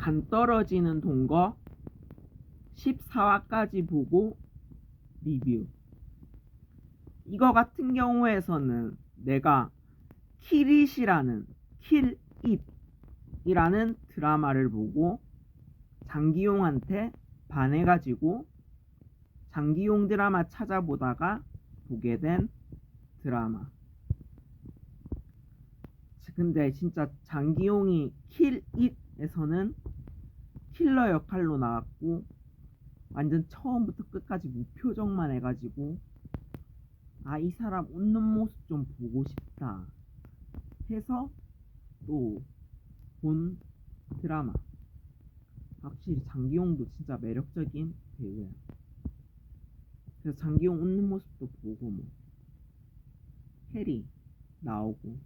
간 떨어지는 동거 14화까지 보고 리뷰. 이거 같은 경우에서는 내가 킬잇이라는 킬잇이라는 드라마를 보고 장기용한테 반해가지고 장기용 드라마 찾아보다가 보게 된 드라마. 근데 진짜 장기용이 킬잇에서는 킬러 역할로 나왔고 완전 처음부터 끝까지 무표정만 해가지고 아 이 사람 웃는 모습 좀 보고 싶다 해서 또 본 드라마. 확실히 장기용도 진짜 매력적인 배우야. 그래서 장기용 웃는 모습도 보고 뭐 해리 나오고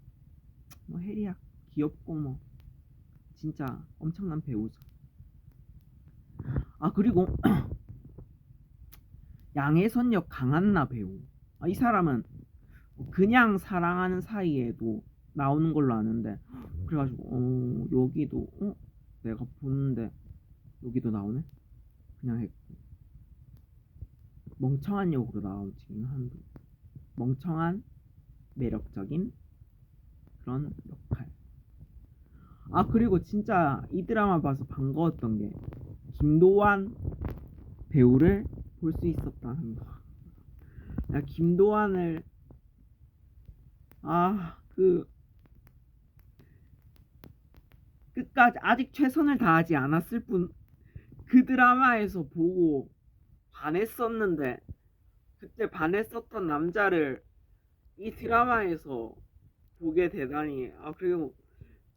뭐 해리야 귀엽고 뭐 진짜 엄청난 배우죠. 아 그리고 양혜선 역 강한나 배우. 아, 이 사람은 그냥 사랑하는 사이에도 나오는 걸로 아는데 그래가지고 어 여기도 어? 내가 보는데 여기도 나오네? 그냥 했고. 멍청한 역으로 나오지긴 한데. 멍청한 매력적인 그런 역할 아 그리고 진짜 이 드라마 봐서 반가웠던 게 김도환 배우를 볼 수 있었다는 거. 나 김도환을 아 그 끝까지 아직 최선을 다하지 않았을 뿐 그 드라마에서 보고 반했었는데 그때 반했었던 남자를 이 드라마에서 보게 되다니. 아 그리고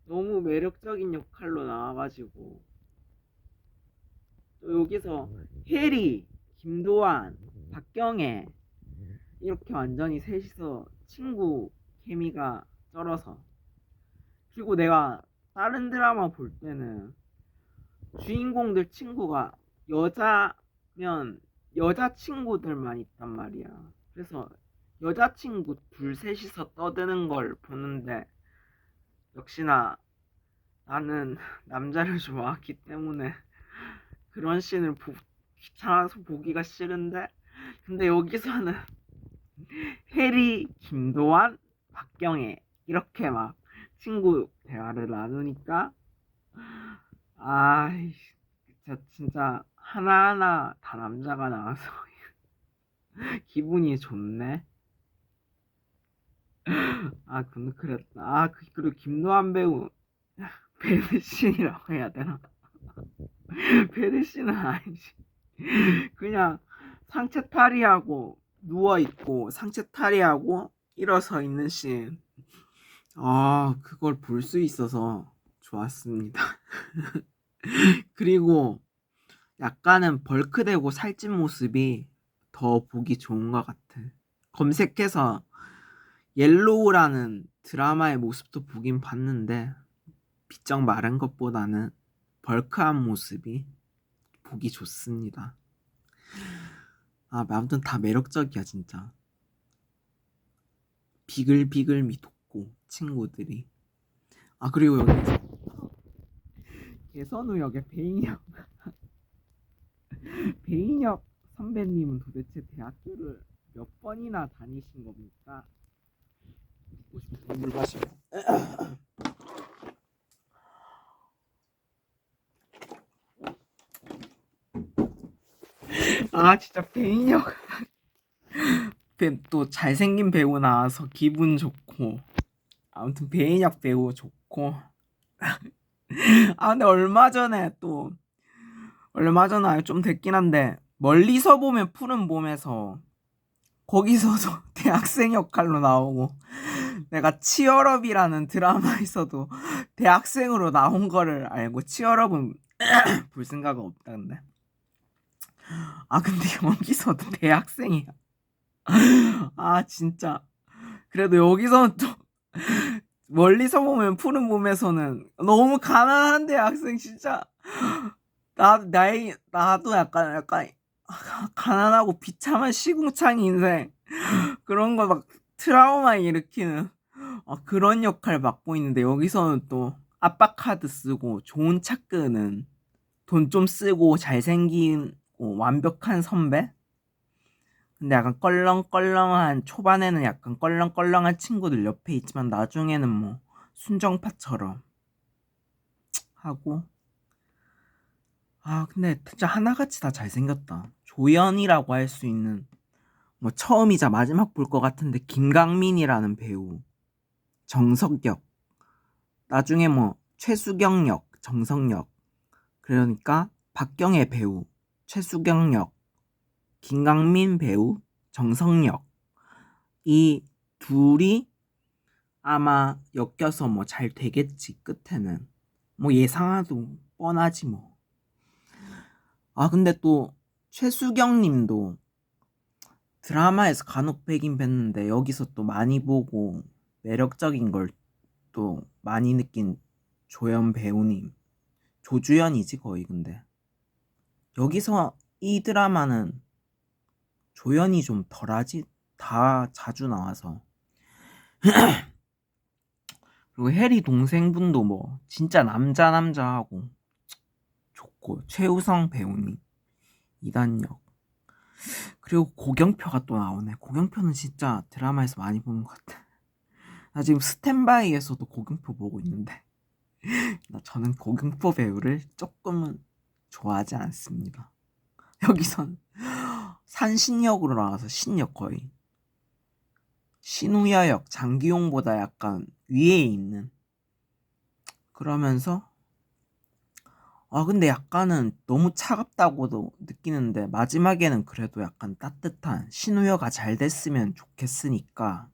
너무 매력적인 역할로 나와가지고. 또 여기서 해리, 김도환, 박경애 이렇게 완전히 셋이서 친구 케미가 쩔어서. 그리고 내가 다른 드라마 볼 때는 주인공들 친구가 여자면 여자 친구들만 있단 말이야. 그래서 여자친구 둘 셋이서 떠드는 걸 보는데 역시나 나는 남자를 좋아하기 때문에 그런 씬을 보, 귀찮아서 보기가 싫은데 근데 여기서는 해리, 김도환, 박경애 이렇게 막 친구 대화를 나누니까 아 진짜 진짜 하나하나 다 남자가 나와서 기분이 좋네 아 근데 그랬다 아 그- 그리고 김도환 배우 베르신이라고 해야 되나 베르신은 아니지 그냥 상체 탈의하고 누워 있고 상체 탈의하고 일어서 있는 씬. 아, 그걸 볼 수 있어서 좋았습니다. 그리고 약간은 벌크되고 살찐 모습이 더 보기 좋은 것 같아. 검색해서 옐로우라는 드라마의 모습도 보긴 봤는데 비쩍 마른 것보다는 벌크한 모습이 보기 좋습니다. 아, 아무튼 다 매력적이야, 진짜. 비글비글 미 돋고, 친구들이. 아, 그리고 여기서. 개선우 역의 배인혁. 배인혁 선배님은 도대체 대학교를 몇 번이나 다니신 겁니까? 물 마시고. 아 진짜 배인혁 배- 또 잘생긴 배우 나와서 기분 좋고. 아무튼 배인혁 배우 좋고. 아 근데 얼마 전에 또 얼마 전에 좀 됐긴 한데 멀리서 보면 푸른 봄에서 거기서도 대학생 역할로 나오고 내가 치얼업이라는 드라마에서도 대학생으로 나온 거를 알고 치얼업은 볼 생각은 없다 근데 아 근데 여기서도 대학생이야. 아 진짜. 그래도 여기서는 또 멀리서 보면 푸른 봄에서는 너무 가난한 대학생 진짜. 나 나이 나도 약간 약간 가난하고 비참한 시궁창 인생 그런 거 막 트라우마 일으키는 아, 그런 역할 맡고 있는데 여기서는 또 아빠 카드 쓰고 좋은 차 끄는 돈 좀 쓰고 잘생긴 완벽한 선배? 근데 약간 껄렁껄렁한 초반에는 약간 껄렁껄렁한 친구들 옆에 있지만 나중에는 뭐 순정파처럼 하고. 아 근데 진짜 하나같이 다 잘생겼다. 조연이라고 할 수 있는 뭐 처음이자 마지막 볼 것 같은데 김강민이라는 배우 정석역 나중에 뭐 최수경 역 정석역 그러니까 박경애 배우 최수경 역 김강민 배우 정석역 이 둘이 아마 엮여서 뭐 잘 되겠지 끝에는. 뭐 예상하도 뻔하지 뭐. 아 근데 또 최수경 님도 드라마에서 간혹 뵈긴 뵀는데 여기서 또 많이 보고 매력적인 걸 또 많이 느낀 조연 배우님 조주연이지 거의 근데. 여기서 이 드라마는 조연이 좀 덜하지? 다 자주 나와서. 그리고 해리 동생분도 뭐 진짜 남자 남자 하고 좋고 최우성 배우님 이단역 그리고 고경표가 또 나오네. 고경표는 진짜 드라마에서 많이 보는 것 같아 나 지금 스탠바이에서도 고경표 보고 있는데 나 저는 고경표 배우를 조금은 좋아하지 않습니다. 여기선 산신역으로 나와서 신역 거의 신우야역 장기용보다 약간 위에 있는 그러면서 아 근데 약간은 너무 차갑다고도 느끼는데 마지막에는 그래도 약간 따뜻한 신우여가 잘 됐으면 좋겠으니까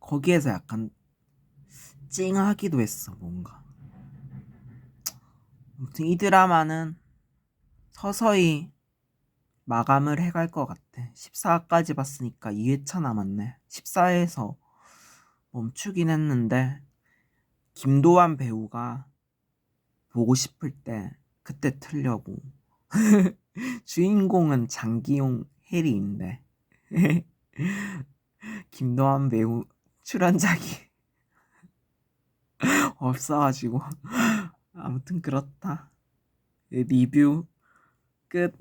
거기에서 약간 찡하기도 했어 뭔가. 아무튼 이 드라마는 서서히 마감을 해갈 것 같아. 14화까지 봤으니까 2회차 남았네. 14회에서 멈추긴 했는데 김도환 배우가 보고 싶을 때 그때 틀려고. 주인공은 장기용 해리인데. 김도환 배우 출연작이 없어가지고. 아무튼 그렇다. 리뷰 끝